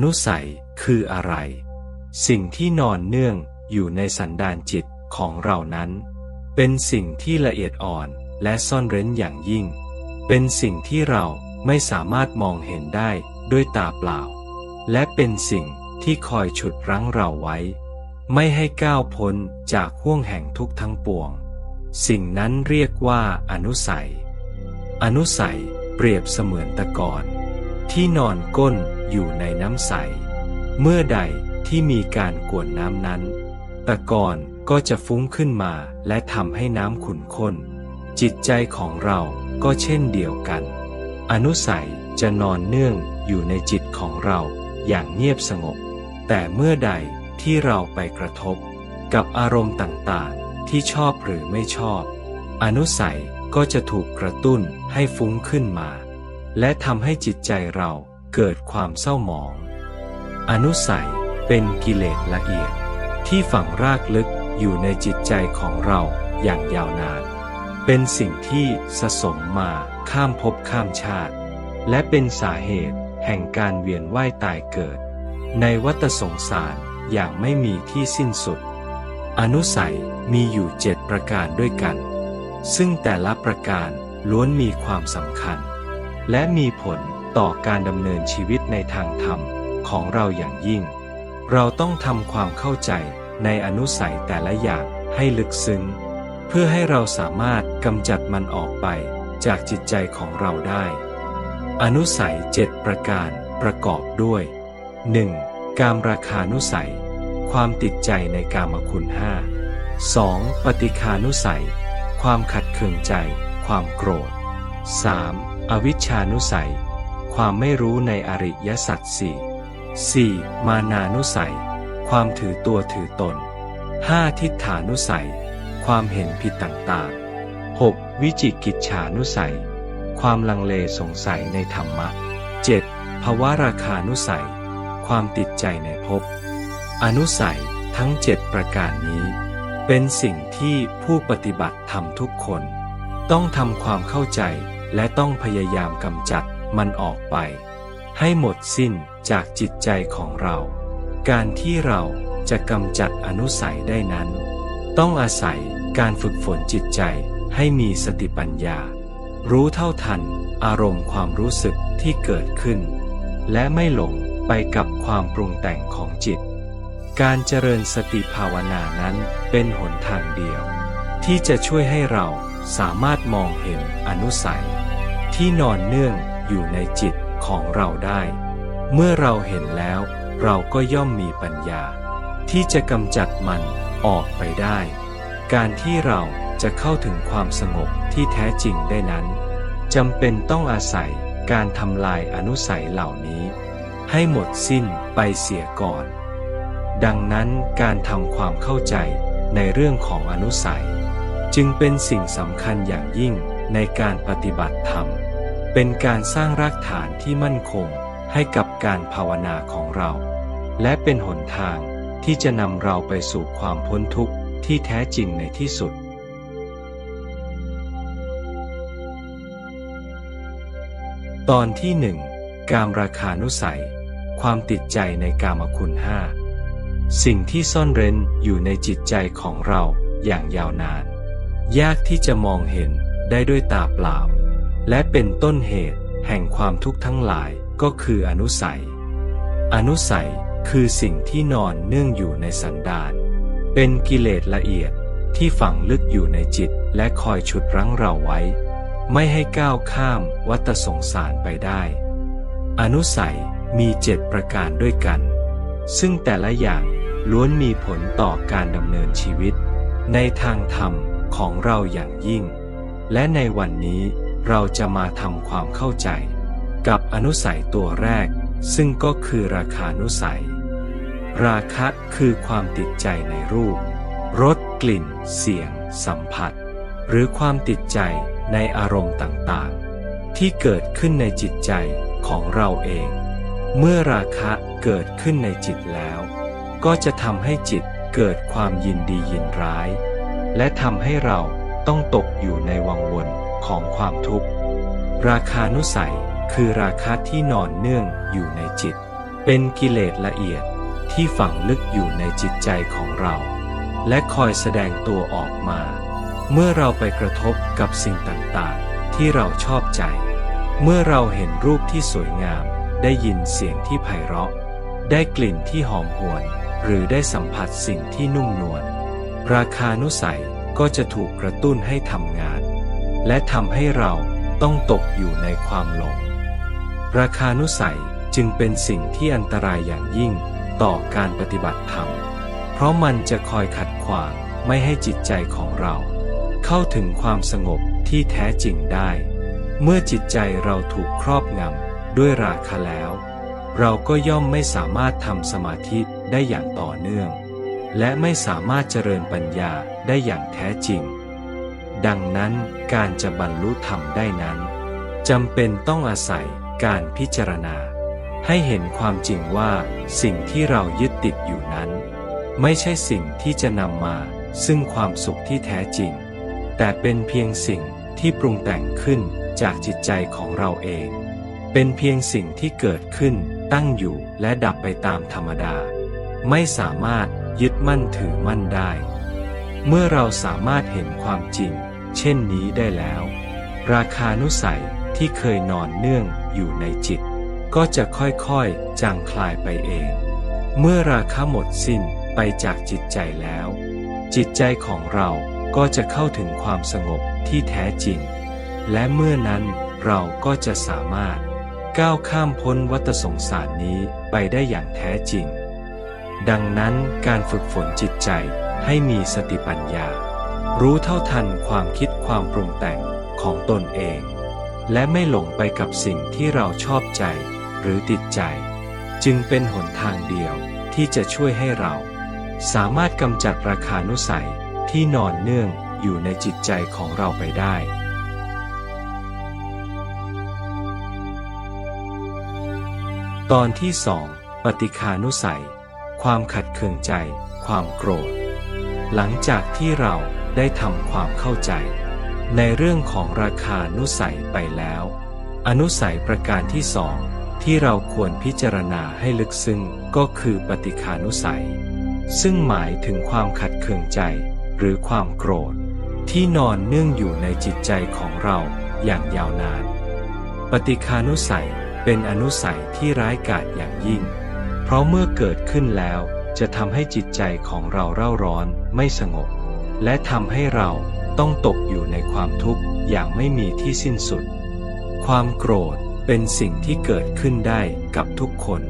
อนุสัยคืออะไร สิ่งที่นอนเนื่องอยู่ในสันดานจิตของเรานั้น เป็นสิ่งที่ละเอียดอ่อนและซ่อนเร้นอย่างยิ่ง เป็นสิ่งที่เราไม่สามารถมองเห็นได้ด้วยตาเปล่า และเป็นสิ่งที่คอยฉุดรั้งเราไว้ ไม่ให้ก้าวพ้นจากห่วงแห่งทุกข์ทั้งปวง สิ่งนั้นเรียกว่าอนุสัย อนุสัยเปรียบเสมือนตะกอนที่นอนก้น อยู่ในน้ำใส เมื่อใดที่มีการกวนน้ำนั้น ตะกอนก็จะฟุ้งขึ้นมาและทำให้น้ำขุ่นข้น จิตใจของเราก็เช่นเดียวกัน อนุสัยจะนอนเนื่องอยู่ในจิตของเราอย่างเงียบสงบ แต่เมื่อใดที่เราไปกระทบ กับอารมณ์ต่างๆ ที่ชอบหรือไม่ชอบ อนุสัยก็จะถูกกระตุ้นให้ฟุ้งขึ้นมา และทำให้จิตใจเรา เกิดความเศร้าหมอง อนุสัยเป็นกิเลสละเอียดที่ฝังรากลึกอยู่ในจิตใจของเราอย่างยาวนาน เป็นสิ่งที่สะสมมาข้ามภพข้ามชาติ และเป็นสาเหตุแห่งการเวียนว่ายตายเกิด ในวัฏสงสารอย่างไม่มีที่สิ้นสุด อนุสัยมีอยู่เจ็ดประการด้วยกัน ซึ่งแต่ละประการล้วนมีความสำคัญ และมีผล ต่อการดำเนินชีวิตในทางธรรมของเราอย่างยิ่ง เราต้องทำความเข้าใจในอนุสัยแต่ละอย่างให้ลึกซึ้ง เพื่อให้เราสามารถกำจัดมันออกไปจากจิตใจของเราได้ อนุสัยเจ็ดประการประกอบด้วย 1. การราคานุสัย ความติดใจในกามคุณห้า 2. ปฏิคานุสัย ความขัดเคืองใจ ความโกรธ 3. อวิชชานุสัย ความไม่รู้ในอริยสัจสี่ 4. มานานุสัย ความถือตัวถือตน 5. ทิฏฐานุสัย ความเห็นผิดต่างๆ 6. วิจิกิจฉานุสัย ความลังเลสงสัยในธรรมะ 7. ภวราคานุสัย ความติดใจในภพ อนุสัยทั้งเจ็ดประการนี้ เป็นสิ่งที่ผู้ปฏิบัติทำทุกคน ต้องทำความเข้าใจและต้องพยายามกำจัด มันออกไป ให้หมดสิ้นจากจิตใจของเรา การที่เราจะกำจัดอนุสัยได้นั้น ต้องอาศัยการฝึกฝนจิตใจให้มีสติปัญญา รู้เท่าทันอารมณ์ความรู้สึกที่เกิดขึ้น และไม่หลงไปกับความปรุงแต่งของจิต การเจริญสติภาวนานั้นเป็นหนทางเดียว ที่จะช่วยให้เราสามารถมองเห็นอนุสัย ที่นอนเนื่อง อยู่ในจิตของเราได้ เมื่อเราเห็นแล้ว เราก็ย่อมมีปัญญา ที่จะกำจัดมันออกไปได้ การที่เราจะเข้าถึงความสงบที่แท้จริงได้นั้นจำเป็นต้องอาศัยการทำลายอนุสัยเหล่านี้ ให้หมดสิ้นไปเสียก่อน ดังนั้นการทำความเข้าใจในเรื่องของอนุสัย จึงเป็นสิ่งสำคัญอย่างยิ่งในการปฏิบัติธรรม เป็นการสร้างรากฐานที่มั่นคงให้กับการภาวนาของเรา และเป็นหนทางที่จะนำเราไปสู่ความพ้นทุกข์ที่แท้จริงในที่สุด ตอนที่หนึ่งกามราคานุสัย ความติดใจในกามคุณห้าสิ่งที่ซ่อนเร้นอยู่ในจิตใจของเราอย่างยาวนาน ยากที่จะมองเห็นได้ด้วยตาเปล่า และเป็นต้นเหตุแห่งความทุกข์ทั้งหลายก็คืออนุสัย อนุสัยคือสิ่งที่นอนเนื่องอยู่ในสันดาน เป็นกิเลสละเอียดที่ฝังลึกอยู่ในจิตและคอยฉุดรั้งเราไว้ ไม่ให้ก้าวข้ามวัฏสงสารไปได้ อนุสัยมีเจ็ดประการด้วยกัน ซึ่งแต่ละอย่างล้วนมีผลต่อการดำเนินชีวิต ในทางธรรมของเราอย่างยิ่ง และในวันนี้ เราจะมาทำความเข้าใจ กับอนุสัยตัวแรก ซึ่งก็คือราคานุสัย ราคะคือความติดใจในรูปรสกลิ่น เสียง สัมผัส หรือความติดใจในอารมณ์ต่างๆ ที่เกิดขึ้นในจิตใจของเราเอง เมื่อราคะเกิดขึ้นในจิตแล้ว ก็จะทำให้จิตเกิดความยินดียินร้าย และทำให้เราต้องตกอยู่ในวังวน ของความทุกข์ ราคานุสัยคือราคะที่นอนเนื่องอยู่ในจิต เป็นกิเลสละเอียดที่ฝังลึกอยู่ในจิตใจของเรา และคอยแสดงตัวออกมา เมื่อเราไปกระทบกับสิ่งต่างๆ ที่เราชอบใจ เมื่อเราเห็นรูปที่สวยงาม ได้ยินเสียงที่ไพเราะ ได้กลิ่นที่หอมหวน หรือได้สัมผัสสิ่งที่นุ่มนวลราคานุสัยก็จะถูกกระตุ้นให้ทำงาน และทำให้เราต้องตกอยู่ในความหลง ราคานุสัยจึงเป็นสิ่งที่อันตรายอย่างยิ่งต่อการปฏิบัติธรรม เพราะมันจะคอยขัดขวางไม่ให้จิตใจของเรา เข้าถึงความสงบที่แท้จริงได้ เมื่อจิตใจเราถูกครอบงำด้วยราคะแล้ว เราก็ย่อมไม่สามารถทำสมาธิได้อย่างต่อเนื่อง และไม่สามารถเจริญปัญญาได้อย่างแท้จริง ดังนั้นการจะบรรลุธรรมได้นั้นจำเป็นต้องอาศัยการพิจารณา ให้เห็นความจริงว่าสิ่งที่เรายึดติดอยู่นั้น ไม่ใช่สิ่งที่จะนำมาซึ่งความสุขที่แท้จริง แต่เป็นเพียงสิ่งที่ปรุงแต่งขึ้นจากจิตใจของเราเอง เป็นเพียงสิ่งที่เกิดขึ้นตั้งอยู่และดับไปตามธรรมดา ไม่สามารถยึดมั่นถือมั่นได้ เมื่อเราสามารถเห็นความจริง เช่นนี้ได้แล้ว ราคานุสัยที่เคยนอนเนื่องอยู่ในจิต ก็จะค่อยๆจางคลายไปเอง เมื่อราคะหมดสิ้นไปจากจิตใจแล้ว จิตใจของเราก็จะเข้าถึงความสงบที่แท้จริง และเมื่อนั้นเราก็จะสามารถก้าวข้ามพ้นวัฏสงสารนี้ไปได้อย่างแท้จริง ดังนั้นการฝึกฝนจิตใจให้มีสติปัญญา รู้เท่าทันความคิดความปรุงแต่งของตนเอง และไม่หลงไปกับสิ่งที่เราชอบใจหรือติดใจ จึงเป็นหนทางเดียวที่จะช่วยให้เรา สามารถกำจัดราคานุสัยที่นอนเนื่องอยู่ในจิตใจของเราไปได้ตอนที่สองปฏิคานุสัย ความขัดเคืองใจ ความโกรธ หลังจากที่เรา ได้ทำความเข้าใจ ในเรื่องของราคานุสัยไปแล้ว อนุสัยประการที่สองที่เราควรพิจารณาให้ลึกซึ้งก็คือปฏิคานุสัย ซึ่งหมายถึงความขัดเคืองใจ หรือความโกรธ ที่นอนเนื่องอยู่ในจิตใจของเราอย่างยาวนาน ปฏิคานุสัยเป็นอนุสัยที่ร้ายกาจอย่างยิ่ง เพราะเมื่อเกิดขึ้นแล้วจะทำให้จิตใจของเราเร่าร้อนไม่สงบ และทำให้เราต้องตกอยู่ในความทุกข์อย่างไม่มีที่สิ้นสุด ความโกรธเป็นสิ่งที่เกิดขึ้นได้กับทุกคน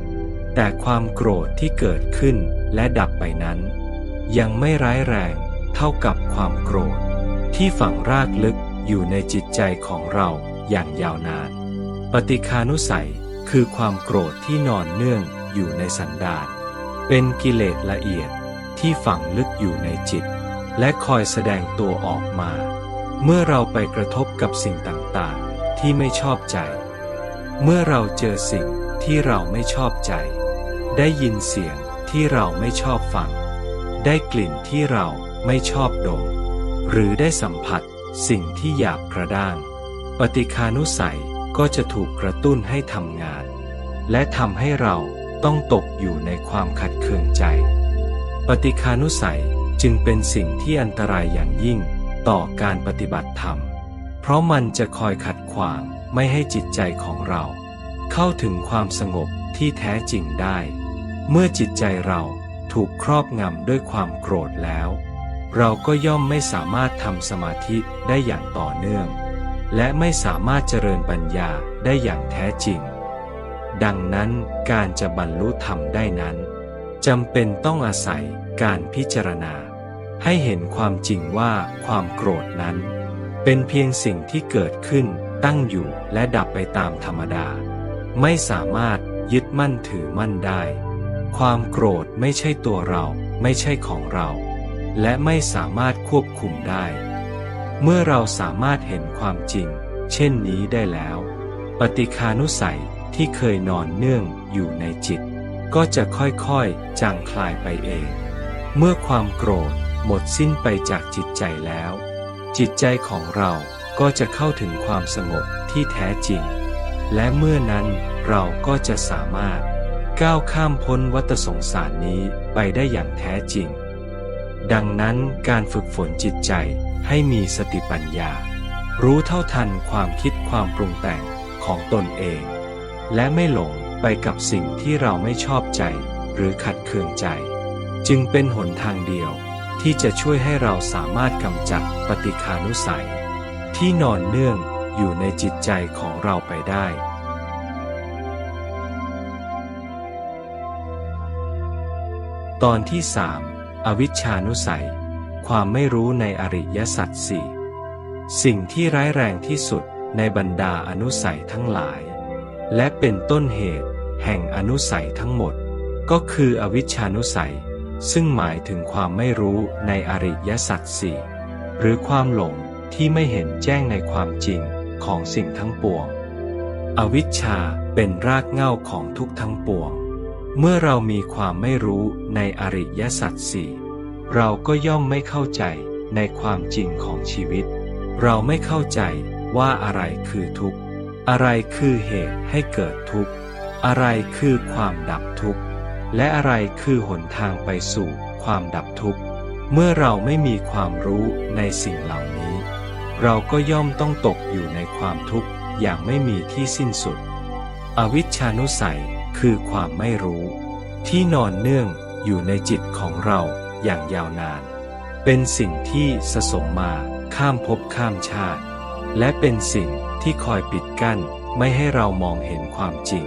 แต่ความโกรธที่เกิดขึ้นและดับไปนั้น ยังไม่ร้ายแรงเท่ากับความโกรธ ที่ฝังรากลึกอยู่ในจิตใจของเราอย่างยาวนาน ปฏิคานุสัยคือความโกรธที่นอนเนื่องอยู่ในสันดานเป็นกิเลสละเอียดที่ฝังลึกอยู่ในจิต และคอยแสดงตัวออกมา เมื่อเราไปกระทบกับสิ่งต่างๆ ที่ไม่ชอบใจ เมื่อเราเจอสิ่งที่เราไม่ชอบใจ ได้ยินเสียงที่เราไม่ชอบฟัง ได้กลิ่นที่เราไม่ชอบดม หรือได้สัมผัสสิ่งที่หยาบกระด้าง ปฏิคานุสัยก็จะถูกกระตุ้นให้ทำงาน และทำให้เราต้องตกอยู่ในความขัดเคืองใจ ปฏิคานุสัย จึงเป็นสิ่งที่อันตรายอย่างยิ่ง ต่อการปฏิบัติธรรม เพราะมันจะคอยขัดขวางไม่ให้จิตใจของเรา เข้าถึงความสงบที่แท้จริงได้ เมื่อจิตใจเราถูกครอบงำด้วยความโกรธแล้ว เราก็ย่อมไม่สามารถทำสมาธิได้อย่างต่อเนื่อง และไม่สามารถเจริญปัญญาได้อย่างแท้จริง ดังนั้นการจะบรรลุธรรมได้นั้นจำเป็นต้องอาศัยการพิจารณา ให้เห็นความจริงว่าความโกรธนั้น เป็นเพียงสิ่งที่เกิดขึ้นตั้งอยู่และดับไปตามธรรมดา ไม่สามารถยึดมั่นถือมั่นได้ ความโกรธไม่ใช่ตัวเราไม่ใช่ของเรา และไม่สามารถควบคุมได้ เมื่อเราสามารถเห็นความจริง เช่นนี้ได้แล้ว ปฏิคานุสัยที่เคยนอนเนื่องอยู่ในจิต ก็จะค่อยๆจางคลายไปเอง เมื่อความโกรธ หมดสิ้นไปจากจิตใจแล้ว จิตใจของเราก็จะเข้าถึงความสงบที่แท้จริง และเมื่อนั้นเราก็จะสามารถก้าวข้ามพ้นวัฏสงสารนี้ไปได้อย่างแท้จริง ดังนั้นการฝึกฝนจิตใจให้มีสติปัญญา รู้เท่าทันความคิดความปรุงแต่งของตนเอง และไม่หลงไปกับสิ่งที่เราไม่ชอบใจ หรือขัดเคืองใจ จึงเป็นหนทางเดียว ที่จะช่วยให้เราสามารถกำจัดปฏิคานุสัย ที่นอนเนื่องอยู่ในจิตใจของเราไปได้ ตอนที่สามอวิชชานุสัย ความไม่รู้ในอริยสัจสี่สิ่งที่ร้ายแรงที่สุดในบรรดาอนุสัยทั้งหลาย และเป็นต้นเหตุแห่งอนุสัยทั้งหมด ก็คืออวิชชานุสัย ซึ่งหมายถึงความไม่รู้ในอริยสัจสี่หรือความหลงที่ไม่เห็นแจ้งในความจริงของสิ่งทั้งปวง อวิชชาเป็นรากเหง้าของทุกทั้งปวง เมื่อเรามีความไม่รู้ในอริยสัจสี่เราก็ย่อมไม่เข้าใจในความจริงของชีวิต เราไม่เข้าใจว่าอะไรคือทุกข์ อะไรคือเหตุให้เกิดทุกข์ อะไรคือความดับทุกข์ และอะไรคือหนทางไปสู่ความดับทุกข์ เมื่อเราไม่มีความรู้ในสิ่งเหล่านี้ เราก็ย่อมต้องตกอยู่ในความทุกข์อย่างไม่มีที่สิ้นสุด อวิชชานุสัยคือความไม่รู้ ที่นอนเนื่องอยู่ในจิตของเราอย่างยาวนาน เป็นสิ่งที่สะสมมาข้ามภพข้ามชาติ และเป็นสิ่งที่คอยปิดกั้นไม่ให้เรามองเห็นความจริง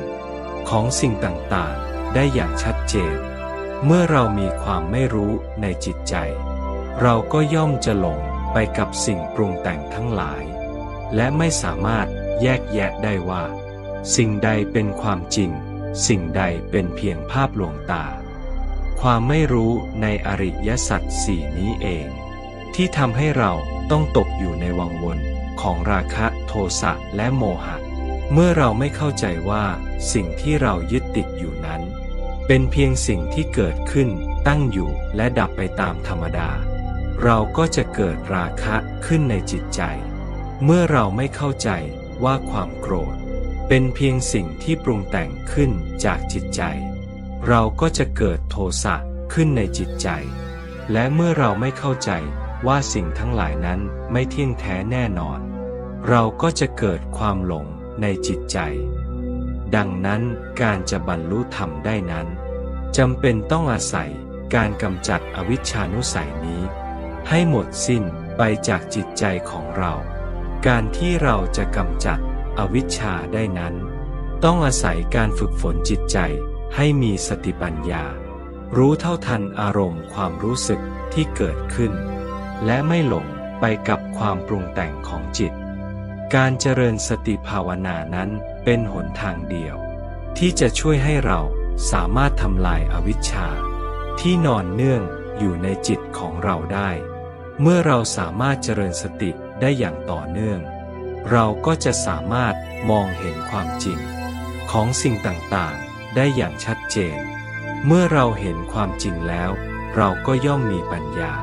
ของสิ่งต่างๆ ได้อย่างชัดเจน เมื่อเรามีความไม่รู้ในจิตใจ เราก็ย่อมจะหลงไปกับสิ่งปรุงแต่งทั้งหลาย และไม่สามารถแยกแยะได้ว่า สิ่งใดเป็นความจริง สิ่งใดเป็นเพียงภาพลวงตา ความไม่รู้ในอริยสัจสี่นี้เอง ที่ทำให้เราต้องตกอยู่ในวังวนของราคะโทสะและโมหะ เมื่อเราไม่เข้าใจว่าสิ่งที่เรายึดติดอยู่นั้น เป็นเพียงสิ่งที่เกิดขึ้น ตั้งอยู่และดับไปตามธรรมดา เราก็จะเกิดราคะขึ้นในจิตใจ เมื่อเราไม่เข้าใจว่าความโกรธ เป็นเพียงสิ่งที่ปรุงแต่งขึ้นจากจิตใจ เราก็จะเกิดโทสะขึ้นในจิตใจ และเมื่อเราไม่เข้าใจว่าสิ่งทั้งหลายนั้นไม่เที่ยงแท้แน่นอน เราก็จะเกิดความหลง ในจิตใจ ดังนั้นการจะบรรลุธรรมได้นั้นจำเป็นต้องอาศัยการกำจัดอวิชชานุสัยนี้ ให้หมดสิ้นไปจากจิตใจของเรา การที่เราจะกำจัดอวิชชาได้นั้น ต้องอาศัยการฝึกฝนจิตใจให้มีสติปัญญา รู้เท่าทันอารมณ์ความรู้สึกที่เกิดขึ้น และไม่หลงไปกับความปรุงแต่งของจิต การเจริญสติภาวนานั้นเป็นหนทางเดียว ที่จะช่วยให้เราสามารถทำลายอาวิชชา ที่นอนเนื่องอยู่ในจิตของเราได้ เมื่อเราสามารถเจริญสติได้อย่างต่อเนื่อง เราก็จะสามารถมองเห็นความจริง ของสิ่งต่างๆ ได้อย่างชัดเจน เมื่อเราเห็นความจริงแล้ว เราก็ย่อมมีปัญญา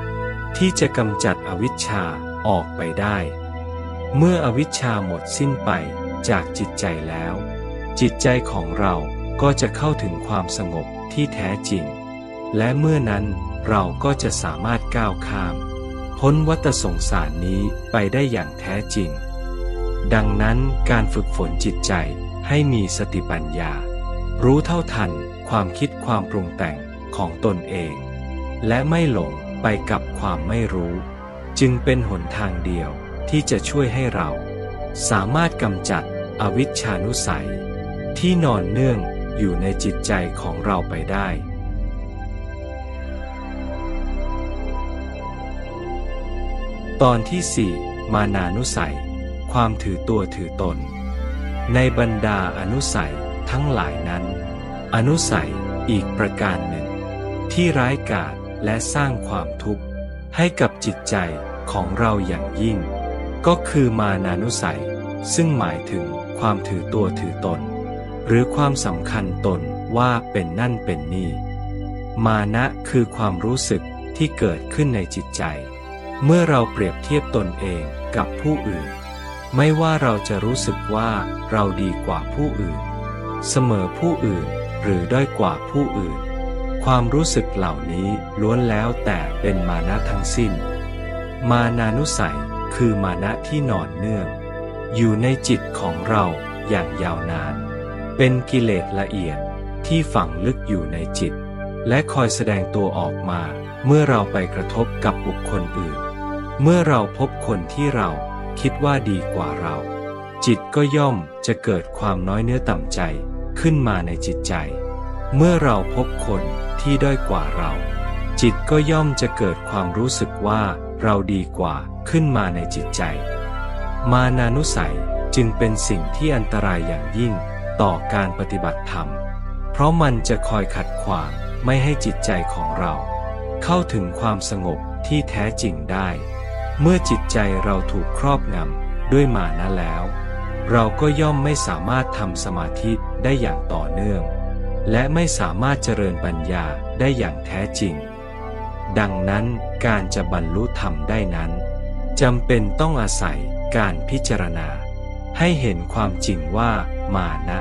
ที่จะกำจัดอวิชชาออกไปได้ เมื่ออวิชชาหมดสิ้นไปจากจิตใจแล้ว จิตใจของเราก็จะเข้าถึงความสงบที่แท้จริง และเมื่อนั้นเราก็จะสามารถก้าวข้าม พ้นวัฏสงสารนี้ไปได้อย่างแท้จริง ดังนั้นการฝึกฝนจิตใจให้มีสติปัญญา รู้เท่าทันความคิดความปรุงแต่งของตนเอง และไม่หลงไปกับความไม่รู้ จึงเป็นหนทางเดียว ที่จะช่วยให้เราสามารถกำจัดอวิชชานุสัย ที่นอนเนื่องอยู่ในจิตใจของเราไปได้ ตอนที่สี่มานานุสัย ความถือตัวถือตน ในบรรดาอนุสัยทั้งหลายนั้น อนุสัยอีกประการหนึ่ง ที่ร้ายกาจและสร้างความทุกข์ให้กับจิตใจของเราอย่างยิ่ง ก็คือมานานุสัย ซึ่งหมายถึงความถือตัวถือตน หรือความสำคัญตนว่าเป็นนั่นเป็นนี่ มานะคือความรู้สึกที่เกิดขึ้นในจิตใจ เมื่อเราเปรียบเทียบตนเองกับผู้อื่น ไม่ว่าเราจะรู้สึกว่าเราดีกว่าผู้อื่น เสมอผู้อื่นหรือด้อยกว่าผู้อื่น ความรู้สึกเหล่านี้ล้วนแล้วแต่เป็นมานะทั้งสิ้น มานานุสัย คือมานะที่นอนเนื่อง อยู่ในจิตของเราอย่างยาวนาน เป็นกิเลสละเอียดที่ฝังลึกอยู่ในจิต และคอยแสดงตัวออกมาเมื่อเราไปกระทบกับบุคคลอื่น เมื่อเราพบคนที่เราคิดว่าดีกว่าเรา จิตก็ย่อมจะเกิดความน้อยเนื้อต่ำใจขึ้นมาในจิตใจ เมื่อเราพบคนที่ด้อยกว่าเรา จิตก็ย่อมจะเกิดความรู้สึกว่าเราดีกว่า ขึ้นมาในจิตใจ มานานุสัยจึงเป็นสิ่งที่อันตรายอย่างยิ่งต่อการปฏิบัติธรรม เพราะมันจะคอยขัดขวางไม่ให้จิตใจของเรา เข้าถึงความสงบที่แท้จริงได้ เมื่อจิตใจเราถูกครอบงำด้วยมานะแล้ว เราก็ย่อมไม่สามารถทำสมาธิได้อย่างต่อเนื่อง และไม่สามารถเจริญปัญญาได้อย่างแท้จริง ดังนั้นการจะบรรลุธรรมได้นั้น จำเป็นต้องอาศัยการพิจารณา ให้เห็นความจริงว่ามานะ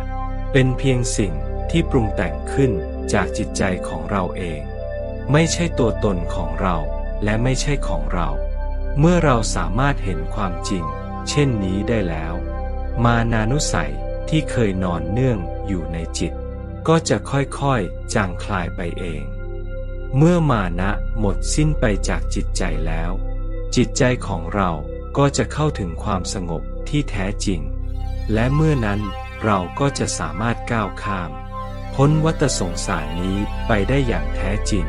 เป็นเพียงสิ่งที่ปรุงแต่งขึ้นจากจิตใจของเราเอง ไม่ใช่ตัวตนของเราและไม่ใช่ของเรา เมื่อเราสามารถเห็นความจริง เช่นนี้ได้แล้ว มานานุสัยที่เคยนอนเนื่องอยู่ในจิต ก็จะค่อยๆ จางคลายไปเอง เมื่อมานะหมดสิ้นไปจากจิตใจแล้ว จิตใจของเราก็จะเข้าถึงความสงบที่แท้จริง และเมื่อนั้นเราก็จะสามารถก้าวข้าม พ้นวัฏสงสารนี้ไปได้อย่างแท้จริง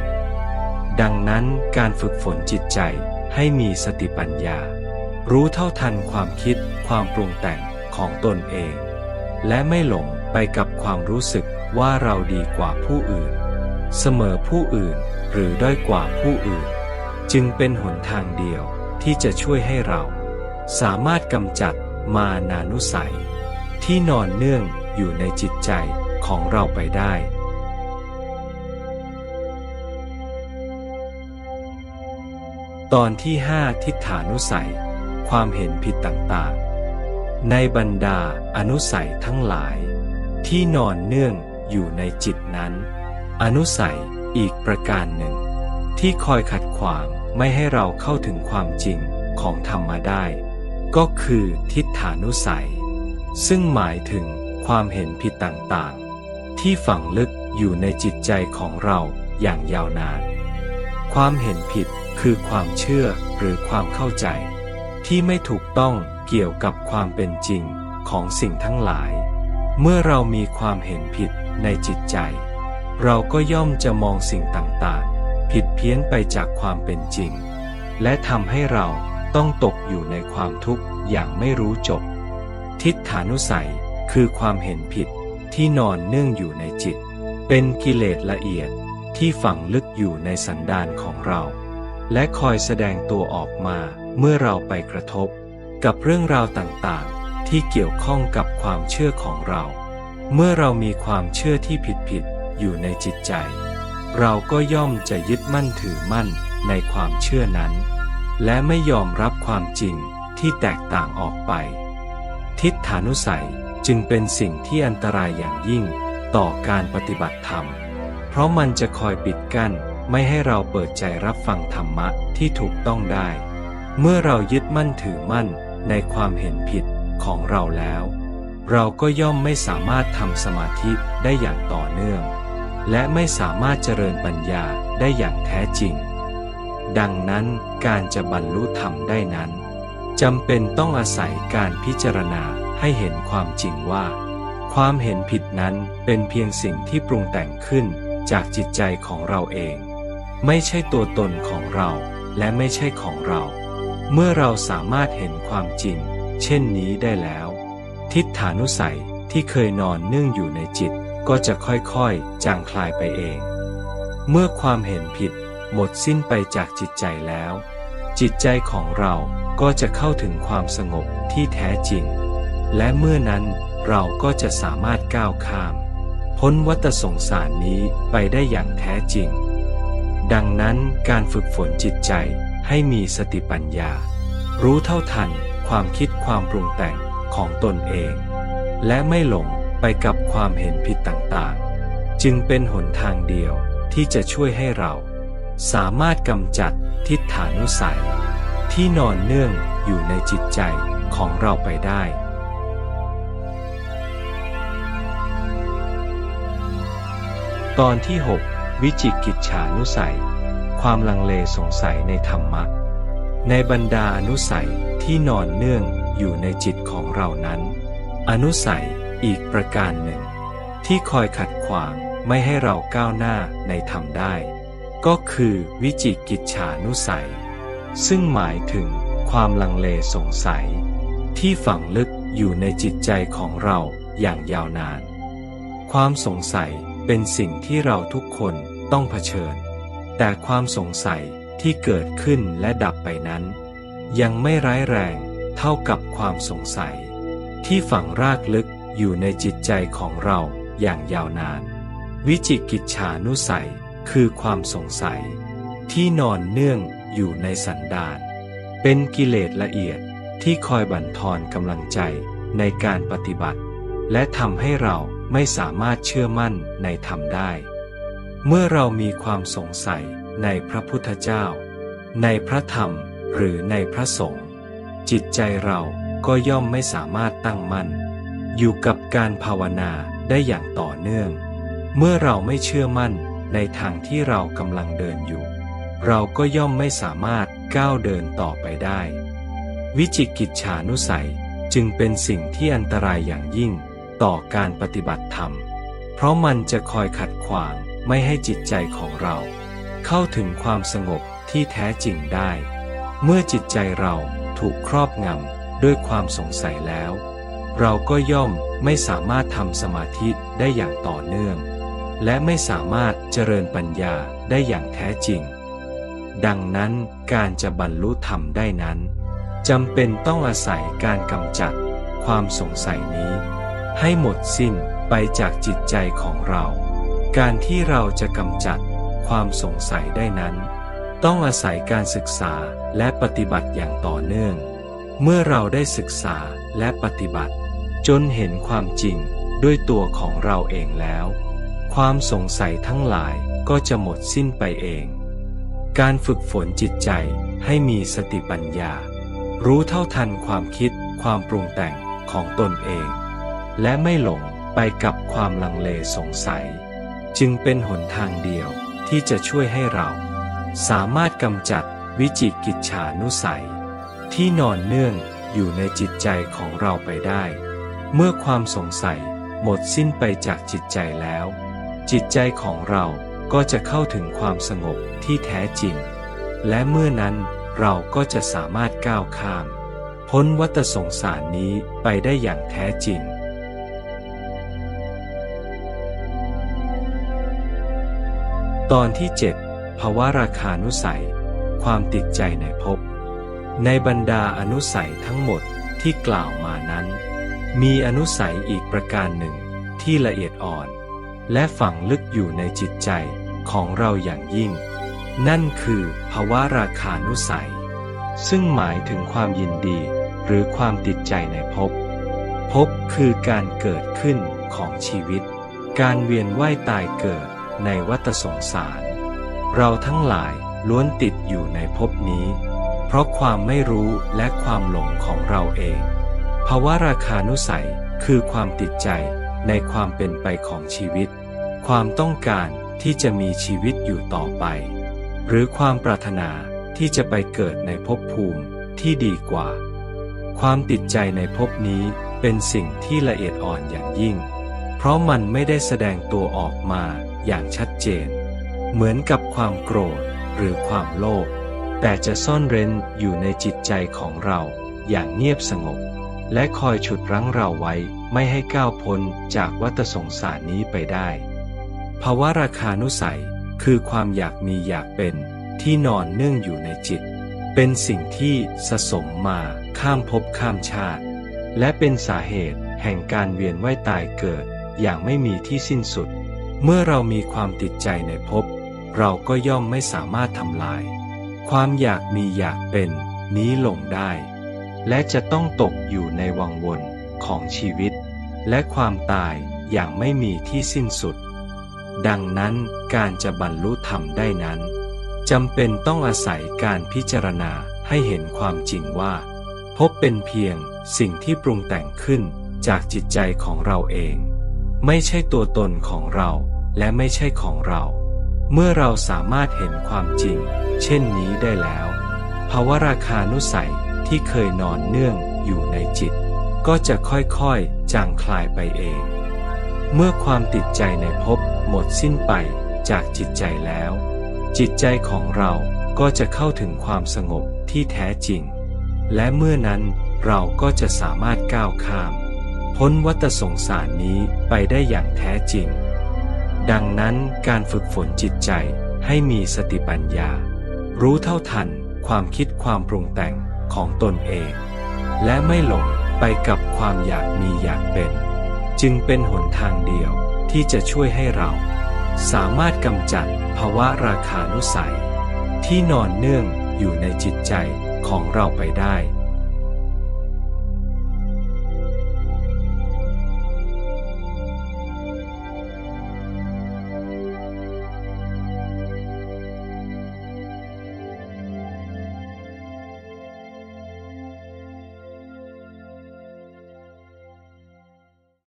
ดังนั้นการฝึกฝนจิตใจให้มีสติปัญญา รู้เท่าทันความคิดความปรุงแต่งของตนเอง และไม่หลงไปกับความรู้สึกว่าเราดีกว่าผู้อื่น เสมอผู้อื่นหรือด้อยกว่าผู้อื่น จึงเป็นหนทางเดียว ที่จะช่วยให้เรา สามารถกำจัดมานานุสัย ที่นอนเนื่องอยู่ในจิตใจของเราไปได้ ตอนที่ห้าทิฏฐานุสัย ความเห็นผิดต่างๆ ในบรรดาอนุสัยทั้งหลาย ที่นอนเนื่องอยู่ในจิตนั้น อนุสัยอีกประการหนึ่ง ที่คอยขัดขวาง ไม่ให้เราเข้าถึงความจริงของธรรมได้ ก็คือทิฏฐานุสัย ซึ่งหมายถึงความเห็นผิดต่างๆ ที่ฝังลึกอยู่ในจิตใจของเราอย่างยาวนาน ความเห็นผิดคือความเชื่อหรือความเข้าใจ ที่ไม่ถูกต้องเกี่ยวกับความเป็นจริงของสิ่งทั้งหลาย เมื่อเรามีความเห็นผิดในจิตใจ เราก็ย่อมจะมองสิ่งต่างๆ ผิดเพี้ยนไปจากความเป็นจริง และทำให้เราต้องตกอยู่ในความทุกข์อย่างไม่รู้จบ ทิฏฐานุสัยคือความเห็นผิดที่นอนเนื่องอยู่ในจิต เป็นกิเลสละเอียดที่ฝังลึกอยู่ในสันดานของเรา และคอยแสดงตัวออกมาเมื่อเราไปกระทบ กับเรื่องราวต่างๆ ที่เกี่ยวข้องกับความเชื่อของเรา เมื่อเรามีความเชื่อที่ผิดๆอยู่ในจิตใจ เราก็ย่อมจะยึดมั่นถือมั่นในความเชื่อนั้น และไม่ยอมรับความจริงที่แตกต่างออกไป ทิฏฐานุสัยจึงเป็นสิ่งที่อันตรายอย่างยิ่งต่อการปฏิบัติธรรม เพราะมันจะคอยปิดกั้นไม่ให้เราเปิดใจรับฟังธรรมะที่ถูกต้องได้ เมื่อเรายึดมั่นถือมั่นในความเห็นผิดของเราแล้ว เราก็ย่อมไม่สามารถทำสมาธิได้อย่างต่อเนื่อง และไม่สามารถเจริญปัญญาได้อย่างแท้จริง ดังนั้นการจะบรรลุธรรมได้นั้นจำเป็นต้องอาศัยการพิจารณาให้เห็นความจริงว่า ความเห็นผิดนั้นเป็นเพียงสิ่งที่ปรุงแต่งขึ้นจากจิตใจของเราเอง ไม่ใช่ตัวตนของเราและไม่ใช่ของเรา เมื่อเราสามารถเห็นความจริง เช่นนี้ได้แล้ว ทิฏฐานุสัยที่เคยนอนเนื่องอยู่ในจิต ก็จะค่อยๆ จางคลายไปเอง เมื่อความเห็นผิด หมดสิ้นไปจากจิตใจแล้ว จิตใจของเราก็จะเข้าถึงความสงบที่แท้จริง และเมื่อนั้นเราก็จะสามารถก้าวข้าม พ้นวัฏสงสารนี้ไปได้อย่างแท้จริง ดังนั้นการฝึกฝนจิตใจให้มีสติปัญญา รู้เท่าทันความคิดความปรุงแต่งของตนเอง และไม่หลง ไปกับความเห็นผิดต่างๆ จึงเป็นหนทางเดียวที่จะช่วยให้เรา สามารถกำจัดทิฏฐานุสัย ที่นอนเนื่องอยู่ในจิตใจของเราไปได้ ตอนที่ 6 วิจิกิจฉานุสัย ความลังเลสงสัยในธรรมะ ในบรรดาอนุสัยที่นอนเนื่องอยู่ในจิตของเรานั้น อนุสัย อีกประการหนึ่ง ที่คอยขัดขวางไม่ให้เราก้าวหน้าในธรรมได้ ก็คือวิจิกิจฉานุสัย ซึ่งหมายถึงความลังเลสงสัย ที่ฝังลึกอยู่ในจิตใจของเราอย่างยาวนาน ความสงสัยเป็นสิ่งที่เราทุกคนต้องเผชิญ แต่ความสงสัยที่เกิดขึ้นและดับไปนั้น ยังไม่ร้ายแรงเท่ากับความสงสัย ที่ฝังรากลึก อยู่ในจิตใจของเราอย่างยาวนาน วิจิกิจฉานุสัยคือความสงสัย ที่นอนเนื่องอยู่ในสันดานเป็นกิเลสละเอียดที่คอยบั่นทอนกำลังใจในการปฏิบัติ และทำให้เราไม่สามารถเชื่อมั่นในธรรมได้ เมื่อเรามีความสงสัยในพระพุทธเจ้า ในพระธรรมหรือในพระสงฆ์จิตใจเราก็ย่อมไม่สามารถตั้งมั่น อยู่กับการภาวนาได้อย่างต่อเนื่อง เมื่อเราไม่เชื่อมั่นในทางที่เรากำลังเดินอยู่ เราก็ย่อมไม่สามารถก้าวเดินต่อไปได้ วิจิกิจฉานุสัยจึงเป็นสิ่งที่อันตรายอย่างยิ่งต่อการปฏิบัติธรรม เพราะมันจะคอยขัดขวางไม่ให้จิตใจของเรา เข้าถึงความสงบที่แท้จริงได้ เมื่อจิตใจเราถูกครอบงำด้วยความสงสัยแล้ว เราก็ย่อมไม่สามารถทำสมาธิได้อย่างต่อเนื่อง และไม่สามารถเจริญปัญญาได้อย่างแท้จริง ดังนั้นการจะบรรลุธรรมได้นั้นจำเป็นต้องอาศัยการกำจัดความสงสัยนี้ ให้หมดสิ้นไปจากจิตใจของเรา การที่เราจะกำจัดความสงสัยได้นั้น ต้องอาศัยการศึกษาและปฏิบัติอย่างต่อเนื่อง เมื่อเราได้ศึกษาและปฏิบัติ จนเห็นความจริงด้วยตัวของเราเองแล้ว ความสงสัยทั้งหลายก็จะหมดสิ้นไปเอง การฝึกฝนจิตใจให้มีสติปัญญา รู้เท่าทันความคิดความปรุงแต่งของตนเอง และไม่หลงไปกับความลังเลสงสัย จึงเป็นหนทางเดียวที่จะช่วยให้เรา สามารถกำจัดวิจิกิจฉานุสัย ที่นอนเนื่องอยู่ในจิตใจของเราไปได้ เมื่อความสงสัยหมดสิ้นไปจากจิตใจแล้ว จิตใจของเราก็จะเข้าถึงความสงบที่แท้จริง และเมื่อนั้นเราก็จะสามารถก้าวข้าม พ้นวัฏสงสารนี้ไปได้อย่างแท้จริง ตอนที่7ภาวะราคานุสัย ความติดใจในภพในบรรดาอนุสัยทั้งหมดที่กล่าวมานั้น มีอนุสัยอีกประการหนึ่งที่ละเอียดอ่อน และฝังลึกอยู่ในจิตใจของเราอย่างยิ่ง นั่นคือภาวะราคานุสัย ซึ่งหมายถึงความยินดีหรือความติดใจในภพภพคือการเกิดขึ้นของชีวิต การเวียนว่ายตายเกิดในวัฏสงสาร เราทั้งหลายล้วนติดอยู่ในภพนี้ เพราะความไม่รู้และความหลงของเราเอง ภาวะราคานุสัยคือความติดใจในความเป็นไปของชีวิต ความต้องการที่จะมีชีวิตอยู่ต่อไป หรือความปรารถนาที่จะไปเกิดในภพภูมิที่ดีกว่า ความติดใจในภพนี้เป็นสิ่งที่ละเอียดอ่อนอย่างยิ่ง เพราะมันไม่ได้แสดงตัวออกมาอย่างชัดเจน เหมือนกับความโกรธหรือความโลภแต่จะซ่อนเร้นอยู่ในจิตใจของเราอย่างเงียบสงบ และคอยฉุดรั้งเราไว้ไม่ให้ก้าวพ้นจากวัฏสงสารนี้ไปได้ภาวะราคานุสัยคือความอยากมีอยากเป็นที่นอนเนื่องอยู่ในจิต เป็นสิ่งที่สะสมมาข้ามภพข้ามชาติ และเป็นสาเหตุแห่งการเวียนว่ายตายเกิดอย่างไม่มีที่สิ้นสุด เมื่อเรามีความติดใจในภพเราก็ย่อมไม่สามารถทำลาย ความอยากมีอยากเป็นนี้ลงได้ และจะต้องตกอยู่ในวังวนของชีวิต และความตายอย่างไม่มีที่สิ้นสุด ดังนั้นการจะบรรลุธรรมได้นั้นจำเป็นต้องอาศัยการพิจารณาให้เห็นความจริงว่า พบเป็นเพียงสิ่งที่ปรุงแต่งขึ้นจากจิตใจของเราเอง ไม่ใช่ตัวตนของเราและไม่ใช่ของเรา เมื่อเราสามารถเห็นความจริง เช่นนี้ได้แล้วภาวราคานุสัย ที่เคยนอนเนื่องอยู่ในจิต ก็จะค่อยๆ จางคลายไปเอง เมื่อความติดใจในภพหมดสิ้นไปจากจิตใจแล้ว จิตใจของเราก็จะเข้าถึงความสงบที่แท้จริง และเมื่อนั้นเราก็จะสามารถก้าวข้าม พ้นวัฏสงสารนี้ไปได้อย่างแท้จริง ดังนั้นการฝึกฝนจิตใจให้มีสติปัญญา รู้เท่าทันความคิดความปรุงแต่ง ของตนเอง และไม่หลงไปกับความอยากมีอยากเป็น จึงเป็นหนทางเดียวที่จะช่วยให้เรา สามารถกำจัดภาวะราคานุสัย ที่นอนเนื่องอยู่ในจิตใจของเราไปได้